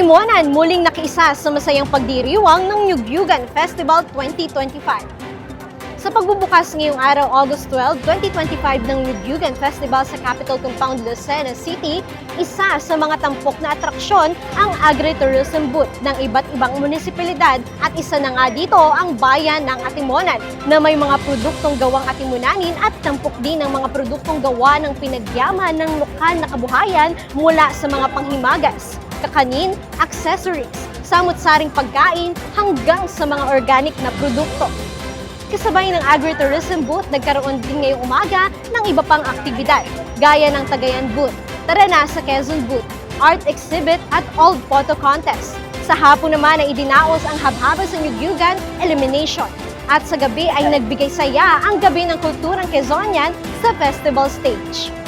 Atimonan muling nakiisa sa masayang pagdiriwang ng Nyugyugan Festival 2025. Sa pagbubukas ngayong araw, August 12, 2025 ng Nyugyugan Festival sa Capitol Compound, Lucena City, isa sa mga tampok na atraksyon ang agritourism booth ng iba't ibang munisipalidad at isa na nga dito ang bayan ng Atimonan na may mga produktong gawang atimunanin at tampok din ng mga produktong gawa ng pinagyaman ng lokal na kabuhayan mula sa mga panghimagas, kakanin, accessories, samut-saring pagkain hanggang sa mga organic na produkto. Kasabay ng agritourism booth, nagkaroon din ngayong umaga ng iba pang aktibidad, gaya ng Tagayan booth, Tara na sa Quezon booth, art exhibit at old photo contest. Sa hapon naman ay idinaos ang habhaba sa Nyugyugan Elimination. At sa gabi ay nagbigay saya ang Gabi ng Kulturang Quezonian sa festival stage.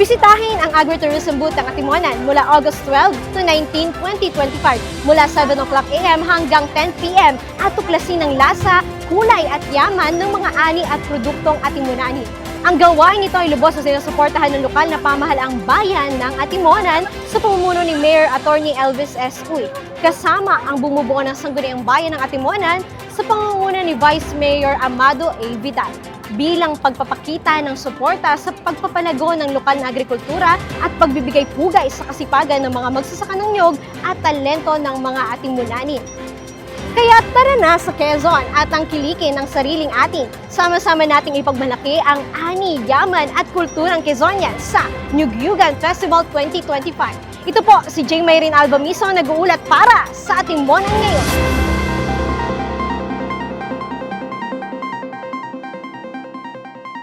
Bisitahin ang agritourism booth ng Atimonan mula August 12 to 19, 2025 mula 7 o'clock a.m. hanggang 10 p.m. at tuklasin ang lasa, kulay at yaman ng mga ani at produktong Atimonani. Ang gawain nito ay lubos na sinusuportahan ng lokal na pamahalaang bayan ng Atimonan sa pamumuno ni Mayor Attorney Elvis S. Uy. Kasama ang bumubuo ng sangguniang bayan ng Atimonan sa pangunguna ni Vice Mayor Amado A. Vidal bilang pagpapakita ng suporta sa pagpapalago ng lokal na agrikultura at pagbibigay pugay sa kasipagan ng mga magsasaka ng nyog at talento ng mga Atimunani. Kaya tara na sa Quezon at ang kilikin ng sariling atin. Sama-sama nating ipagmalaki ang ani, yaman at kulturang Quezonian sa Nyugyugan Festival 2025. Ito po si J. Mayrin Albamiso nag-uulat para sa ating Monan ngayon.